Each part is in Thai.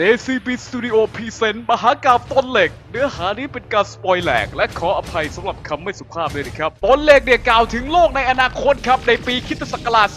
JCB Studio Present มหากาบต้นเหล็ก เนื้อหานี้เป็นการสปอยแหลก และขออภัยสำหรับคำไม่สุภาพด้วยนะครับต้นเหล็กเนี่ยกล่าวถึงโลกในอนาคตครับ ในปีคิตศักราช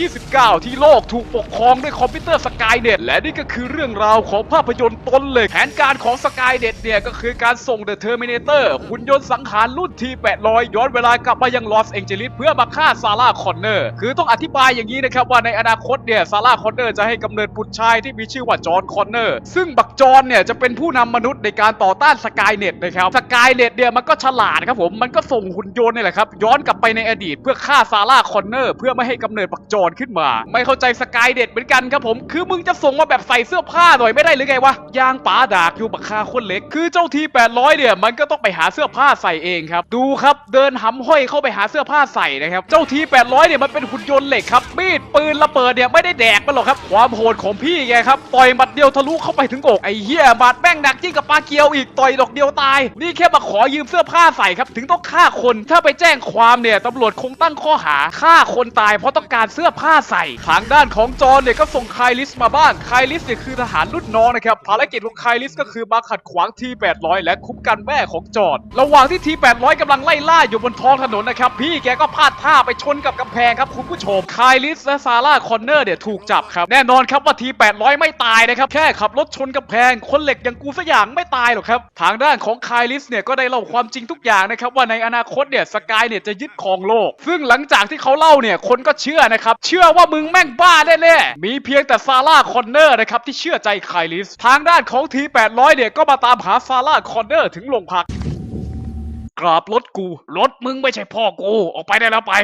2029 ที่โลกถูกปกครองด้วยคอมพิวเตอร์สกายเน็ตและนี่ก็คือเรื่องราวของภาพยนตร์ต้นเหล็ก แผนการของสกายเน็ตเนี่ยก็คือการส่ง The Terminator หุ่นยนต์สังหารรุ่น T800 ย้อนเวลากลับมายังลอสแองเจลิสเพื่อมาฆ่าซาร่าคอนเนอร์คือต้องอธิบายอย่างนี้นะครับว่าในอนาคตเนี่ยซาร่าคอนเนอร์จะให้กำเนิดบุตรชายที่มีชื่อว่าจอห์นคอนเนอร์ ซึ่งบักจอนเนี่ยจะเป็นผู้นำมนุษย์ในการต่อต้านสกายเน็ตนะครับ สกายเน็ตเนี่ยมันก็ฉลาดครับผม มันก็ส่งหุ่นยนต์นี่แหละครับ ย้อนกลับไปในอดีตเพื่อฆ่าซาร่าคอนเนอร์เพื่อไม่ให้กำเนิดบักจอนขึ้นมา ไม่เข้าใจสกายเน็ตเหมือนกันครับผม คือมึงจะส่งมาแบบใส่เสื้อผ้าหน่อยไม่ได้หรือไงวะ ยางป๋าดากอยู่บักคาคนเล็ก คือเจ้าที800เนี่ยมันก็ต้องไปหาเสื้อผ้าใส่เองครับ ดูครับเดินหำห้อยเข้าไปหาเสื้อผ้าใส่นะครับ เจ้าที800เนี่ยมันเป็นหุ่นยนต์เหล็กครับมีดปืนระเบิดเนี่ยไม่ได้แดกมันหรอกครับ ความโหดของพี่แกครับต่อยหมัดเดียวทะลุเข้าไปถึงอกไอ้เหี้ยบาดแม่งหนักยิ่งกับปลาเกียวอีกต่อยดอกเดียวตาย นี่แค่มาขอยืมเสื้อผ้าใส่ครับ ถึงต้องฆ่าคน ถ้าไปแจ้งความเนี่ยตำรวจคงตั้งข้อหาฆ่าคนตายเพราะต้องการเสื้อผ้าใส่ ทางด้านของจอนเนี่ยก็ส่งไคลิสมาบ้างไคลิสเนี่ยคือทหารรุ่นน้องนะครับ ภารกิจของไคลิสก็คือมาขัดขวางที800และคุ้มกันแม่ของจอนระหว่างที่ที800กำลังไล่ล่าอยู่บนท้องถนนนะครับ พี่แกก็พลาดท่าไปชนกับกำแพงครับคุณผู้ชมไคลิสและซาร่าคอนเนอร์เนี่ยถูกจับครับแน่นอนครับว่าที800ไม่ตายนะครับแค่ขับรถชนกำแพง คนเหล็กอย่างกูสักอย่างไม่ตายหรอกครับ ทางด้านของไคลิสเนี่ยก็ได้เล่าความจริงทุกอย่างนะครับว่าในอนาคตเนี่ยสกายเนี่ยจะยึดครองโลก ซึ่งหลังจากที่เขาเล่าเนี่ยคนก็เชื่อนะครับ เชื่อว่ามึงแม่งบ้าแน่ๆมีเพียงแต่ซาร่าคอนเนอร์นะครับที่เชื่อใจไคลิส ทางด้านของที800เนี่ยก็มาตามหาซาร่าคอนเนอร์ถึงโรงพักกราบรถกูรถมึงไม่ใช่พ่อกูออกไปได้แล้วไป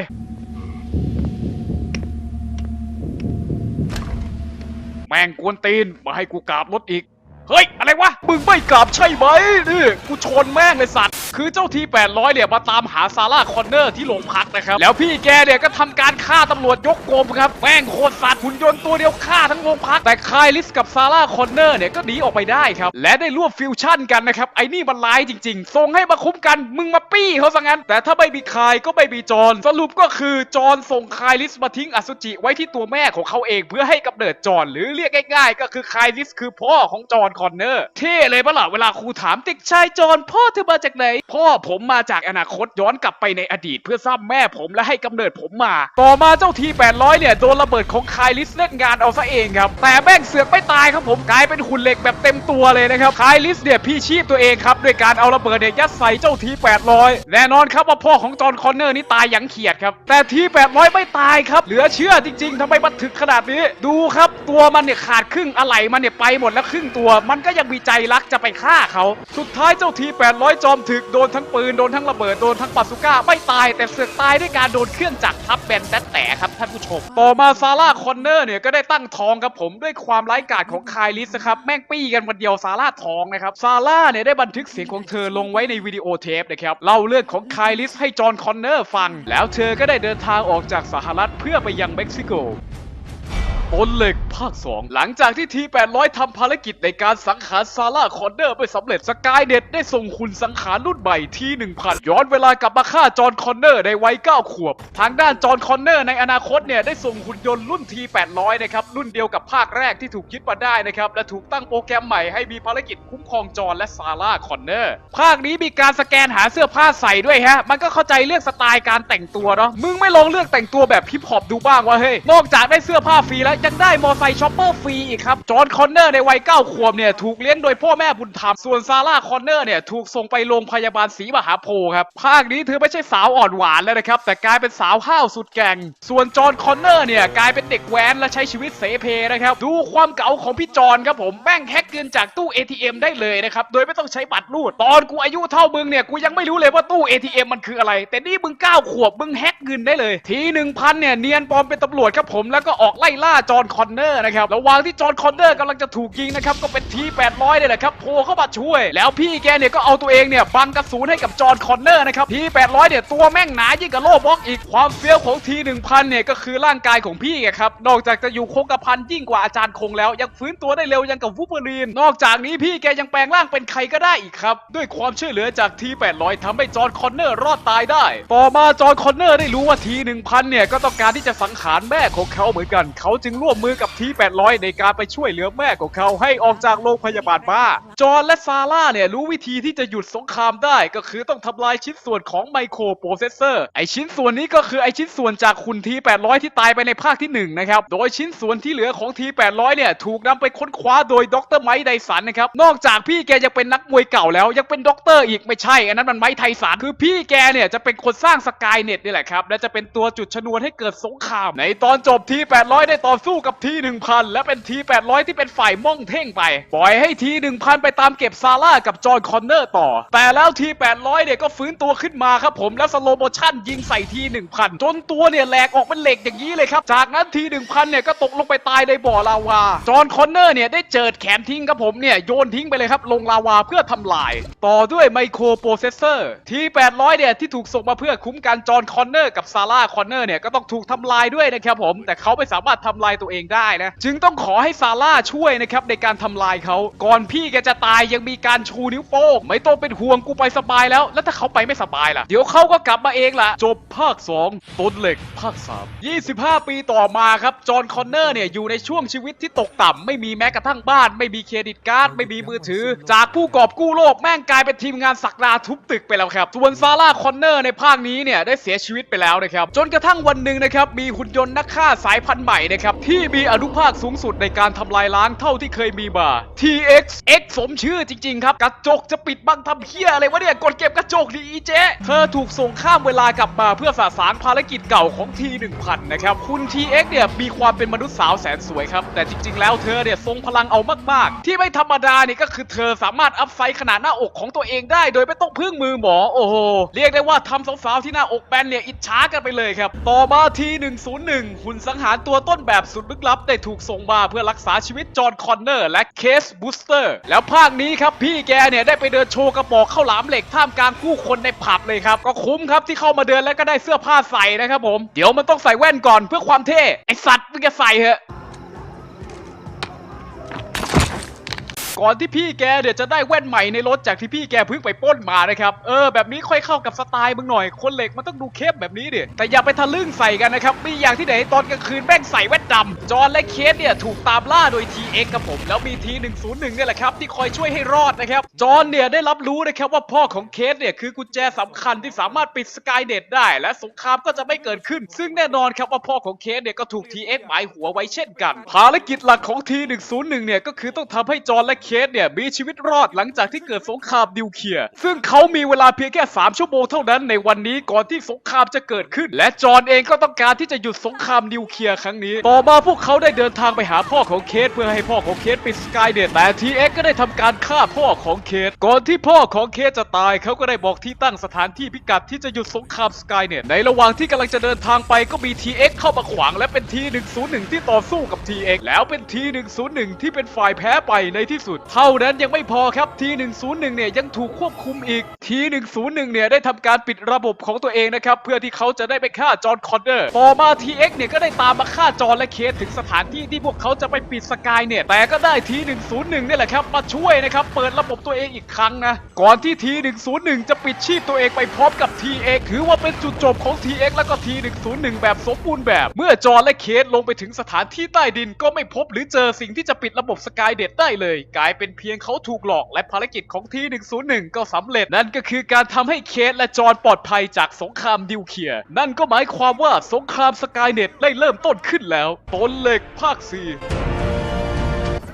แม่งกวนตีนมาให้กูกราบรถอีก เฮ้ย อะไรวะ มึงไม่กราบใช่ไหมนี่กูชนแม่งเลยสัตว์ คือเจ้าที 800 เนี่ยมาตามหาซาร่าคอนเนอร์ที่โรงพักนะครับ แล้วพี่แกเนี่ยก็ทำการฆ่าตำรวจยกโกมครับ แม่งโคตรสัตว์หุ่นยนต์ตัวเดียวฆ่าทั้งโรงพัก แต่คายลิสกับซาร่าคอนเนอร์เนี่ยก็หนีออกไปได้ครับ และได้ร่วมฟิวชั่นกันนะครับ ไอ้นี่มันร้ายจริงๆ ส่งให้มาคุ้มกัน มึงมาปี้เขาซะงั้น แต่ถ้าไม่มีคายก็ไม่มีจอน สรุปก็คือจอนส่งคายลิสมาทิ้งอสุจิไว้ที่ตัวแม่ของเขาเองเพื่อให้กำเนิดจอนหรือเรียกง่ายๆ ก็คือคายลิสคือพ่อของจอนคอนเนอร์เท่เลยปะล่ะเวลาครูถามเด็กชายจอนพ่อเธอมาจากไหน พ่อผมมาจากอนาคตย้อนกลับไปในอดีตเพื่อซ้ำแม่ผมและให้กำเนิดผมมา ต่อมาเจ้าที 800 เนี่ย โดนระเบิดของคายลิสเล่นงานเอาซะเองครับ แต่แม่งเสือกไม่ตายครับผมกลายเป็นหุ่นเหล็กแบบเต็มตัวเลยนะครับคายลิสเนี่ยพี่ชีพตัวเองครับด้วยการเอาระเบิดเนี่ยยัดใส่เจ้าที 800 แน่นอนครับว่าพ่อของจอนคอนเนอร์นี่ตายอย่างเขียดครับแต่ที 800 ไม่ตายครับเหลือเชื่อจริงๆทำไมมันถึกขนาดนี้ ดูครับตัวมันเนี่ยขาดครึ่งอะไหล่มันเนี่ยไปหมดแล้วครึ่งตัวมันก็ยังมีใจรักจะไปฆ่าเขา สุดท้ายเจ้าที 800 จอมถึกโดนทั้งปืน โดนทั้งระเบิด โดนทั้งปาสุก้า ไม่ตายแต่เสือกตายด้วยการโดนเครื่องจักรทับแบนแต่แต่ครับท่านผู้ชม ต่อมาซาร่าคอนเนอร์เนี่ยก็ได้ตั้งท้องครับผมด้วยความไร้กาจของคายลิสครับแม่งปี้กันวันเดียวซาร่าท้องนะครับซาร่าเนี่ยได้บันทึกเสียงของเธอลงไว้ในวิดีโอเทปนะครับเล่าเรื่องของคายลิสให้จอห์นคอนเนอร์ฟัง แล้วเธอก็ได้เดินทางออกจากสหรัฐเพื่อไปยังเม็กซิโก ปนเหล็กภาค 2 หลังจากที่ที800ทำภารกิจในการสังหารซาร่าคอนเนอร์ไปสำเร็จสกายเน็ตได้ส่งคุณสังหารรุ่นใหม่ที่ 1000 ย้อนเวลากลับมาฆ่าจอห์นคอนเนอร์ในวัย 9 ขวบ ทางด้านจอห์นคอนเนอร์ในอนาคตเนี่ย ได้ส่งหุ่นยนต์รุ่นที800นะครับ รุ่นเดียวกับภาคแรกที่ถูกยึดมาได้นะครับ และถูกตั้งโปรแกรมใหม่ให้มีภารกิจคุ้มครองจอห์นและซาร่าคอนเนอร์ภาคนี้มีการสแกนหาเสื้อผ้าใส่ด้วยฮะมันก็เข้าใจเรื่องสไตล์การแต่งตัวเนาะมึงไม่ลองเลือกแต่งตัวแบบฮิปฮอปดูบ้างวะเฮ้ยนอกจากได้เสื้อผ้าฟรีแล้วยังได้มอไซค์ช็อปเปอร์ฟรีอีกครับ จอห์นคอนเนอร์ในวัย9ขวบเนี่ยถูกเลี้ยงโดยพ่อแม่บุญธรรม ส่วนซาร่าคอนเนอร์เนี่ยถูกส่งไปโรงพยาบาลศรีมหาโพธิ์ครับ ภาคนี้เธอไม่ใช่สาวอ่อนหวานแล้วนะครับ แต่กลายเป็นสาวห้าวสุดแกร่ง ส่วนจอห์นคอนเนอร์เนี่ยกลายเป็นเด็กแว้นและใช้ชีวิตเสเพนะครับ ดูความเก๋าของพี่จอห์นครับผมแม่งแฮกเงินจากตู้ ATM ได้เลยนะครับ โดยไม่ต้องใช้บัตรรูด ตอนกูอายุเท่ามึงเนี่ยกูยังไม่รู้เลยว่าตู้ ATM มันคืออะไร แต่นี่มึง9ขวบมึงแฮกเงินได้เลย ทีหนึ่งพันเนี่ยเนียนปลอมเป็นตำรวจครับผมแล้วก็ออกไล่ล่าจอห์นคอนเนอร์นะครับระหว่างที่จอห์นคอนเนอร์กำลังจะถูกยิงนะครับก็เป็นที800เนี่ยแหละครับโผล่เข้ามาช่วย แล้วพี่แกเนี่ยก็เอาตัวเองเนี่ยบังกระสุนให้กับจอห์นคอนเนอร์นะครับที800เนี่ยตัวแม่งหนายิ่งกับโลบล็อกอีกความเฟี้ยวของที1000เนี่ยก็คือร่างกายของพี่ไงครับนอกจากจะอยู่คงกระพันยิ่งกว่าอาจารย์คงแล้ว ยังฟื้นตัวได้เร็วยังกับวูเปอรีน นอกจากนี้พี่แกยังแปลงร่างเป็นใครก็ได้อีกครับ ด้วยความช่วยเหลือจากที800ทำให้จอห์นคอนเนอร์รอดตายได้ ต่อมาจอห์นคอนเนอร์ได้รู้ว่าที1000เนี่ยก็ต้องการที่จะสังหารแม่ของเขาเหมือนกันเขาจึงร่วมมือกับที800 ในการไปช่วยเหลือแม่ของเขาให้ออกจากโรงพยาบาลบ้า จอห์นและซาร่าเนี่ยรู้วิธีที่จะหยุดสงครามได้ก็คือต้องทำลายชิ้นส่วนของไมโครโปรเซสเซอร์ไอชิ้นส่วนนี้ก็คือไอชิ้นส่วนจากคุณที800 ที่ตายไปในภาคที่หนึ่งนะครับ โดยชิ้นส่วนที่เหลือของที800 เนี่ยถูกนำไปค้นคว้าโดยดรไมค์ไดสันนะครับนอกจากพี่แกยังเป็นนักมวยเก่าแล้วยังเป็นด็อกเตอร์อีกไม่ใช่ อันนั้นมันไมค์ไทสันคือพี่แกเนี่ยจะเป็นคนสร้างสกายเน็ตนี่แหละครับและจะเป็นตัวจุดชนวนให้เกิดสงครามในตอนจบที800 ได้ต่อสกับที1000 และเป็นที800 ที่เป็นฝ่ายม่องเท่งไป ปล่อยให้ที1000 ไปตามเก็บซาร่ากับจอห์นคอนเนอร์ต่อ แต่แล้วที800เนี่ยก็ฟื้นตัวขึ้นมาครับผมแล้วสโลโมชั่นยิงใส่ที1000 จนตัวเนี่ยแหลกออกเป็นเหล็กอย่างนี้เลยครับ จากนั้นที1000 เนี่ยก็ตกลงไปตายในบ่อลาวา จอห์นคอนเนอร์เนี่ยได้เจิดแขนทิ้งครับผมเนี่ยโยนทิ้งไปเลยครับลงลาวาเพื่อทำลาย ต่อด้วยไมโครโปรเซสเซอร์ที800เนี่ยที่ถูกส่งมาเพื่อคุ้มกันจอห์นคอนเนอร์กับซาร่าคอนเนอร์เนี่ยก็ต้องถูกทำลายด้วยนะครับผมแต่เขาไม่สามารถทำลายตัวเองได้นะ จึงต้องขอให้ซาร่าช่วยนะครับในการทำลายเขา ก่อนพี่แกจะตายยังมีการชูนิ้วโป้งไม่ต้องเป็นห่วงกูไปสบายแล้ว แล้วถ้าเขาไปไม่สบายล่ะ เดี๋ยวเขาก็กลับมาเองล่ะ จบภาค 2ต้นเหล็กภาค 3 25 ปีต่อมาครับ จอห์นคอนเนอร์เนี่ยอยู่ในช่วงชีวิตที่ตกต่ำไม่มีแม้กระทั่งบ้าน ไม่มีเครดิตการ์ดไม่มีมือถือ จากผู้กอบกู้โลกแม่งกลายเป็นทีมงานสักดาทุบตึกไปแล้วครับส่วนซาร่าคอนเนอร์ในภาคนี้เนี่ยได้เสียชีวิตไปแล้วนะครับจนกระทั่งวันหนึ่งนะครับมีหุ่นยนต์นักฆ่าสายพันธุ์ใหม่นะครับที่ที่มีอนุภาคสูงสุดในการทำลายล้างเท่าที่เคยมีมา TX X สมชื่อจริง ๆ ครับ กระจกจะปิดบังทำเพี้ยอะไรวะเนี่ย กดเก็บกระจกดีอีเจเธอถูกส่งข้ามเวลากลับมาเพื่อสาสารภารกิจเก่าของ T1000 นะครับ คุณ TX เนี่ยมีความเป็นมนุษย์สาวแสนสวยครับ แต่จริง ๆ แล้วเธอเนี่ยทรงพลังเอามากๆ ที่ไม่ธรรมดานี่ก็คือเธอสามารถอัพไซส์ขนาดหน้าอกของตัวเองได้ โดยไม่ต้องพึ่งมือหมอโอ้โหเรียกได้ว่าทำสาวๆที่หน้าอกแบนเนี่ยอิจฉากันไปเลยครับต่อมา T101 หุ่นสังหารตัวต้นแบบสุดลึกลับได้ถูกส่งมาเพื่อรักษาชีวิตจอห์นคอนเนอร์และเคสบูสเตอร์ แล้วภาคนี้ครับพี่แกเนี่ยได้ไปเดินโชว์กระบอกข้าวหลามเหล็กท่ามกลางผู้คนในผับเลยครับ ก็คุ้มครับที่เข้ามาเดินแล้วก็ได้เสื้อผ้าใส่นะครับผม เดี๋ยวมันต้องใส่แว่นก่อนเพื่อความเท่ไอสัตว์มึงจะใส่เหอะ ก่อนที่พี่แกเดี๋ยวจะได้แว่นใหม่ในรถจากที่พี่แกเพิ่งไปปล้นมานะครับ เออแบบนี้ค่อยเข้ากับสไตล์มึงหน่อย คนเหล็กมันต้องดูเข้มแบบนี้ดิแต่อย่าไปทะลึ่งใส่กันนะครับมีอย่างที่ไหนตอนกลางคืนแม่งใส่แว่นดำจอห์นและเคสเนี่ยถูกตามล่าโดย TX ครับผม แล้วมี T101 เนี่ยแหละครับที่คอยช่วยให้รอดนะครับ จอห์นเนี่ยได้รับรู้นะครับว่าพ่อของเคสเนี่ยคือกุญแจสำคัญที่สามารถปิดสกายเน็ตได้ และสงครามก็จะไม่เกิดขึ้น ซึ่งแน่นอนครับว่าพ่อของเคสเนี่ยก็ถูก TX หมายหัวไว้เช่นกัน ภารกิจหลักของ T101 เนี่ยก็คือต้องทำให้จอห์นและเคเคสเนี่ยมีชีวิตรอดหลังจากที่เกิดสงครามนิวเคลียร์ ซึ่งเขามีเวลาเพียงแค่ 3 ชั่วโมงเท่านั้นในวันนี้ก่อนที่สงครามจะเกิดขึ้น และจอห์นเองก็ต้องการที่จะหยุดสงครามนิวเคลียร์ครั้งนี้ ต่อมาพวกเขาได้เดินทางไปหาพ่อของเคสเพื่อให้พ่อของเคสปิดสกายเน็ตแต่ TX ก็ได้ทำการฆ่าพ่อของเคสก่อนที่พ่อของเคสจะตายเขาก็ได้บอกที่ตั้งสถานที่พิกัดที่จะหยุดสงครามสกายเน็ตในระหว่างที่กำลังจะเดินทางไปก็มี TX เข้ามาขวางและเป็น T101 ที่ต่อสู้กับ TX แล้วเป็น T101 ที่เป็นฝ่ายแพ้ไปในที่สุดเท่านั้นยังไม่พอครับ T101 เนี่ยยังถูกควบคุมอีก T101 เนี่ยได้ทำการปิดระบบของตัวเองนะครับเพื่อที่เขาจะได้ไปฆ่าจอห์นคอนเนอร์ต่อมา TX เนี่ยก็ได้ตามมาฆ่าจอห์นและเคสถึงสถานที่ที่พวกเขาจะไปปิดสกายเน็ตแต่ก็ได้ T101 เนี่ยแหละครับมาช่วยนะครับเปิดระบบตัวเองอีกครั้งนะก่อนที่ T101 จะปิดชีพตัวเองไปพร้อมกับ TX ถือว่าเป็นจุดจบของ TX แล้วก็ T101 แบบสมบูรณ์แบบ เมื่อจอห์นและเคสลงไปถึงสถานที่ใต้ดินก็ไม่พบหรือเจอสิ่งที่จะปิดระบบสกายเน็ตได้เลยกลายเป็นเพียงเขาถูกหลอกและภารกิจของที101 ก็สำเร็จ นั่นก็คือการทำให้เคสและจอนปลอดภัยจากสงครามดิวเคลียร์นั่นก็หมายความว่าสงครามสกายเน็ตได้เริ่มต้นขึ้นแล้วต้นเหล็กภาค 4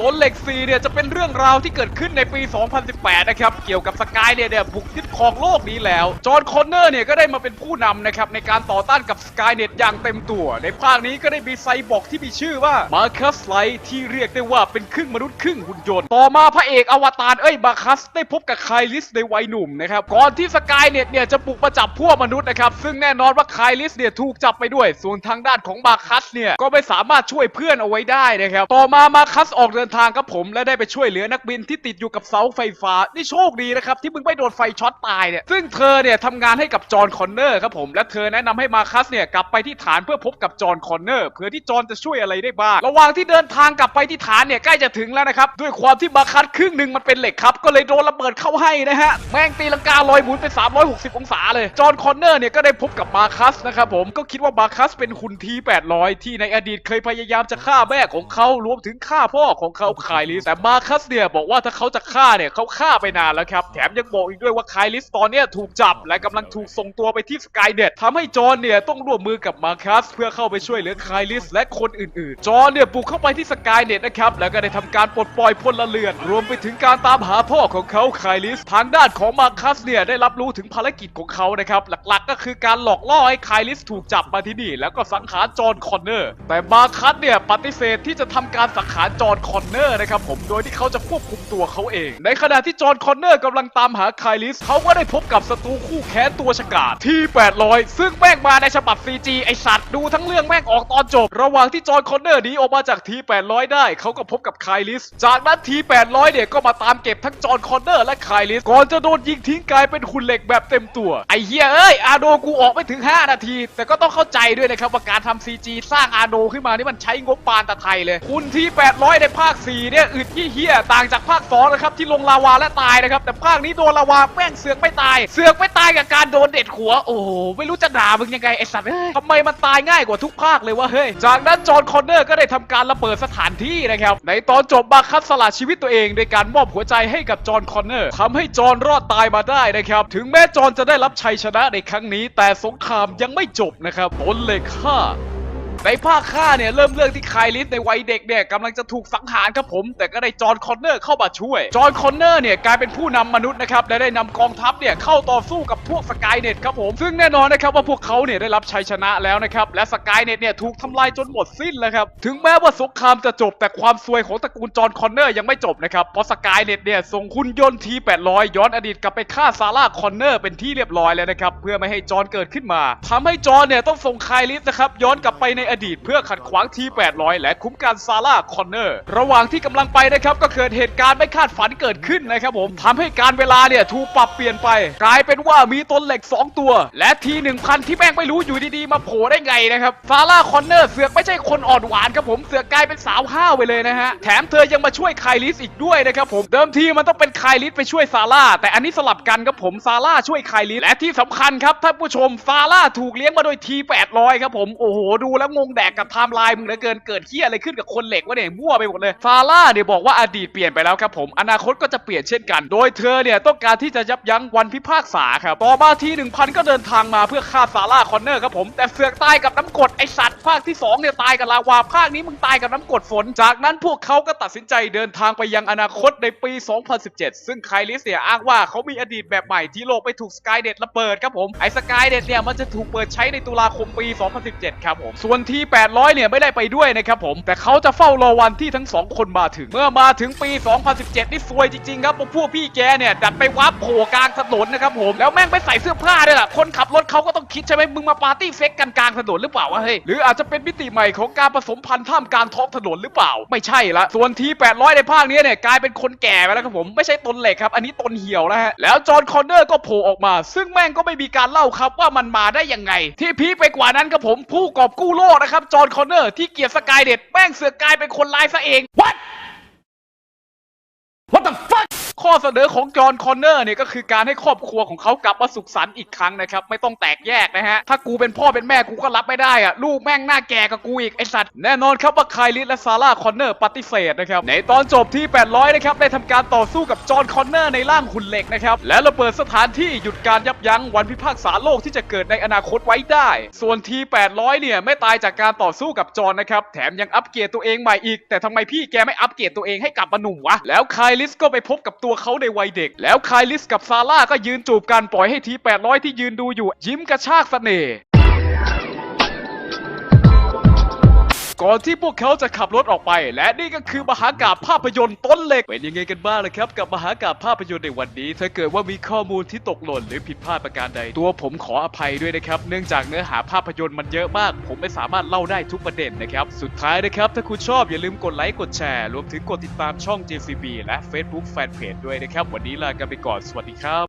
ตนเหล็กซีเนี่ยจะเป็นเรื่องราวที่เกิดขึ้นในปี 2018 นะครับ เกี่ยวกับสกายเนี่ยเนี่ยบุกยึดครองโลกนี้แล้ว จอห์นคอนเนอร์เนี่ยก็ได้มาเป็นผู้นำนะครับในการต่อต้านกับสกายเน็ตอย่างเต็มตัว ในภาคนี้ก็ได้มีไซบอร์กที่มีชื่อว่ามาคัสไลท์ที่เรียกได้ว่าเป็นครึ่งมนุษย์ครึ่งหุ่นยนต์ ต่อมาพระเอกอวตารเอ้ยมาคัสได้พบกับไคลิสในวัยหนุ่มนะครับ ก่อนที่สกายเน็ตเนี่ยจะบุกมาจับพวกมนุษย์นะครับ ซึ่งแน่นอนว่าไคลิสเนี่ยถูกจับไปด้วย ส่วนทางด้านของมาคัสเนี่ยก็ไม่สามารถช่วยเพื่อนเอาไว้ได้นะครับ ต่อมามาคัสออกเดินนทางกับผมและได้ไปช่วยเหลือนักบินที่ติดอยู่กับเสาไฟฟ้า นี่โชคดีนะครับ ที่มึงไม่โดนไฟช็อตตายเนี่ย ซึ่งเธอเนี่ยทำงานให้กับจอห์นคอนเนอร์ครับผม และเธอแนะนำให้มาคัสเนี่ยกลับไปที่ฐานเพื่อพบกับจอห์นคอนเนอร์เพื่อที่จอห์นจะช่วยอะไรได้บ้าง ระหว่างที่เดินทางกลับไปที่ฐานเนี่ยใกล้จะถึงแล้วนะครับ ด้วยความที่มาคัสครึ่งหนึ่งมันเป็นเหล็กครับ ก็เลยโดนระเบิดเข้าให้นะฮะ แม่งตีลังกาลอยหมุนไป 360 องศาเลย จอห์นคอนเนอร์เนี่ยก็ได้พบกับมาคัสนะครับผม ก็คิดว่ามาคัสเป็นหุ่นที800ที่ในอดีตเคยพยายามจะฆ่าแม่ของเขารวมถึงฆ่าพ่อของเขาไคลิสแต่มาคัสเนี่ยบอกว่าถ้าเขาจะฆ่าเนี่ยเขาฆ่าไปนานแล้วครับ แถมยังบอกอีกด้วยว่าไคลิสตอนเนี้ยถูกจับและกำลังถูกส่งตัวไปที่สกายเน็ตทำให้จอห์นเนี่ยต้องร่วมมือกับมาคัสเพื่อเข้าไปช่วยเหลือไคลิสและคนอื่นๆ จอห์นเนี่ยบุกเข้าไปที่สกายเน็ตนะครับแล้วก็ได้ทำการปลดปล่อยพลเรือน รวมไปถึงการตามหาพ่อของเขาไคลิสทางด้านของมาคัสเนี่ยได้รับรู้ถึงภารกิจของเขานะครับหลักๆ ก็คือการหลอกล่อให้ไคลิสถูกจับมาที่นี่แล้วก็สังหารจอห์นคอนเนอร์ แต่มาคัสเนี่ยปฏิเสธที่จะทำการสังหารจอห์นคอนเนอร์นะครับผมโดยที่เขาจะควบคุมตัวเขาเอง ในขณะที่จอห์นคอนเนอร์กำลังตามหาไคลิสเขาก็ได้พบกับศัตรูคู่แค้นตัวฉกาจที่ 800 ซึ่งแม่งมาในฉบับ CG ไอสัตว์ดูทั้งเรื่องแม่งออกตอนจบ ระหว่างที่จอห์นคอนเนอร์หนีออกมาจากที 800 ได้เขาก็พบกับไคลิส จากนั้นที 800 เนี่ยก็มาตามเก็บทั้งจอห์นคอนเนอร์และไคลิสก่อนจะโดนยิงทิ้งกลายเป็นหุ่นเหล็กแบบเต็มตัวไอเฮียเอ้ยอาโดกูออกไม่ถึง 5 นาที แต่ก็ต้องเข้าใจด้วยนะครับว่าการทำ CG สร้างอาโดขึ้นมานี่มันใช้งบปานตะไทยเลย คุณที800 ในภาคค 4 เนี่ยอึดยี่เฮียต่างจากภาค2นะครับที่ลงลาวาและตายนะครับแต่ภาคนี้โดนลาวาแม่งเสือกไม่ตาย เสือกไม่ตายกับการโดนเด็ดหัวโอ้โหไม่รู้จะด่ามึงยังไงไอสัตว์เอ้ยทำไมมันตายง่ายกว่าทุกภาคเลยวะเฮ้ยจากนั้นจอห์นคอนเนอร์ก็ได้ทำการระเบิดสถานที่นะครับในตอนจบบาคัสสละชีวิตตัวเองโดยการมอบหัวใจให้กับจอห์นคอนเนอร์ทำให้จอห์นรอดตายมาได้นะครับถึงแม้จอห์นจะได้รับชัยชนะในครั้งนี้ แต่สงครามยังไม่จบนะครับตนเล็กฆ่า ในภาคฆ่าเนี่ยเริ่มเรื่องที่ไคลิสในวัยเด็กเนี่ยกำลังจะถูกสังหารครับผม แต่ก็ได้จอห์นคอนเนอร์เข้ามาช่วย จอห์นคอนเนอร์เนี่ยกลายเป็นผู้นำมนุษย์นะครับและได้นำกองทัพเนี่ยเข้าต่อสู้กับพวกสกายเน็ตครับผมซึ่งแน่นอนนะครับว่าพวกเขาเนี่ยได้รับชัยชนะแล้วนะครับและสกายเน็ตเนี่ยถูกทำลายจนหมดสิ้นแล้วครับถึงแม้ว่าสงครามจะจบแต่ความซวยของตระกูลจอห์นคอนเนอร์ยังไม่จบนะครับเพราะสกายเน็ตเนี่ยส่งคุณยนต์ที800ย้อนอดีตกลับไปฆ่าซาร่าคอนเนอร์เป็นที่เรียบร้อยแล้วนะครับเพื่อไม่ให้จอห์นเกิดขึ้นมาทำให้จอห์นเนี่ยต้องส่งไคลิสนะครับย้อนกลับไปในอดีตเพื่อขัดขวางที800 และคุ้มกันซาร่าคอนเนอร์ ระหว่างที่กำลังไปนะครับก็เกิดเหตุการณ์ไม่คาดฝันเกิดขึ้นนะครับผมทำให้การเวลาเนี่ยถูกปรับเปลี่ยนไป กลายเป็นว่ามีต้นเหล็ก 2 ตัว และที1000 ที่แม่งไม่รู้อยู่ดีๆ มาโผล่ได้ไงนะครับซาร่าคอนเนอร์เสือกไม่ใช่คนอ่อนหวานครับผมเสือกกลายเป็นสาวห้าวไปเลยนะฮะแถมเธอยังมาช่วยไคลิสอีกด้วยนะครับผมเดิมทีมันต้องเป็นไคลิสไปช่วยซาร่าแต่อันนี้สลับกันครับผมซาร่าช่วยไคลิสและที่สำคัญครับท่านผู้ชมซาร่าถูกเลี้ยงมาโดยที800ครับผมโอ้โหดูแล้วงงแดกกับไทม์ไลน์มึงเหลือเกินเกิดเฮียอะไรขึ้นกับคนเหล็กวะเนี่ยมั่วไปหมดเลยซาร่าเนี่ยบอกว่าอดีตเปลี่ยนไปแล้วครับผมอนาคตก็จะเปลี่ยนเช่นกัน โดยเธอเนี่ยต้องการที่จะยับยั้งวันพิพากษาครับต่อมาที่1000 ก็เดินทางมาเพื่อฆ่าซาร่าคอนเนอร์ครับผมแต่เสือกตายกับน้ำกรดไอสัตว์ภาคที่สองเนี่ยตายกับลาวาภาคนี้มึงตายกับน้ำกรดฝน จากนั้นพวกเขาก็ตัดสินใจเดินทางไปยังอนาคตในปี 2017 ซึ่งไคลิสเนี่ยอ้างว่าเขามีอดีตแบบใหม่ที่โลกไปถูกสกายเด็ดระเบิดครับผมไอสกายเด็ดเนี่ยมันจะถูกเปิดใช้ในตุลาคมปี 2017 ครับผมส่วนทีที800 เนี่ยไม่ได้ไปด้วยนะครับผม แต่เขาจะเฝ้ารอวันที่ทั้งสองคนมาถึง เมื่อมาถึงปี 2017 นี่ซวยจริงๆครับพวกพี่แกเนี่ยดันไปวับโผล่กลางถนนนะครับผม แล้วแม่งไปใส่เสื้อผ้าด้วยล่ะ คนขับรถเขาก็ต้องคิดใช่ไหมมึงมาปาร์ตี้เซ็กกันกลางถนนหรือเปล่าวะเฮ้ย หรืออาจจะเป็นมิติใหม่ของการผสมพันธุ์ท่ามกลางท้องถนนหรือเปล่า ไม่ใช่ละส่วนที800 ในภาคนี้เนี่ยกลายเป็นคนแก่ไปแล้วครับผมไม่ใช่ตนเหล็กครับอันนี้ตนเหี่ยวแล้วฮะแล้วจอห์นคอนเนอร์ก็โผล่ออกมา ซึ่งแม่งก็ไม่มีการเล่าครับว่ามันมาได้ยังไง ที่พีไปกว่านั้นครับผมผู้กอบกู้โลกนะครับจอห์นคอนเนอร์ที่เกียร์สกายเด็ดแม่งเสือกกลายเป็นคนร้ายซะเอง What What the fuck ข้อเสนอของจอห์นคอนเนอร์เนี่ยก็คือการให้ครอบครัวของเขากลับมาสุขสันต์อีกครั้งนะครับ ไม่ต้องแตกแยกนะฮะ ถ้ากูเป็นพ่อเป็นแม่กูก็รับไม่ได้อะลูกแม่งหน้าแก่กับกูอีก ไอสัตว์ แน่นอนครับว่าไคลิสและซาร่าคอนเนอร์ปฏิเสธนะครับ ในตอนจบที่ 800 นะครับ ได้ทำการต่อสู้กับจอห์นคอนเนอร์ในร่างหุ่นเหล็กนะครับ และระเบิดสถานที่หยุดการยับยั้งวันพิพากษาโลกที่จะเกิดในอนาคตไว้ได้ ส่วนที800 เนี่ยไม่ตายจากการต่อสู้กับจอห์นนะครับแถมยังอัปเกรดตัวเองใหม่อีกแต่ทำไมพี่แกไม่อัปเกรดตัวเองให้กลับมาหนุ่มวะแล้วไคลิิสก็ไปพบกับตัวเขาในวัยเด็ก แล้วคายลิสกับซาร่าก็ยืนจูบกันปล่อยให้ที800 ที่ยืนดูอยู่ยิ้มกระชากเสน่ห์ ก่อนที่พวกเขาจะขับรถออกไป และนี่ก็คือมหากาพย์ภาพยนตร์ต้นเหล็ก เป็นยังไงกันบ้างล่ะครับ กับมหากาพย์ภาพยนตร์ในวันนี้ ถ้าเกิดว่ามีข้อมูลที่ตกหล่นหรือผิดพลาดประการใด ตัวผมขออภัยด้วยนะครับ เนื่องจากเนื้อหาภาพยนตร์มันเยอะมาก ผมไม่สามารถเล่าได้ทุกประเด็นนะครับ สุดท้ายนะครับ ถ้าคุณชอบอย่าลืมกดไลค์กดแชร์ รวมถึงกดติดตามช่อง JCB และ Facebook Fanpage ด้วยนะครับ วันนี้ลากันไปก่อน สวัสดีครับ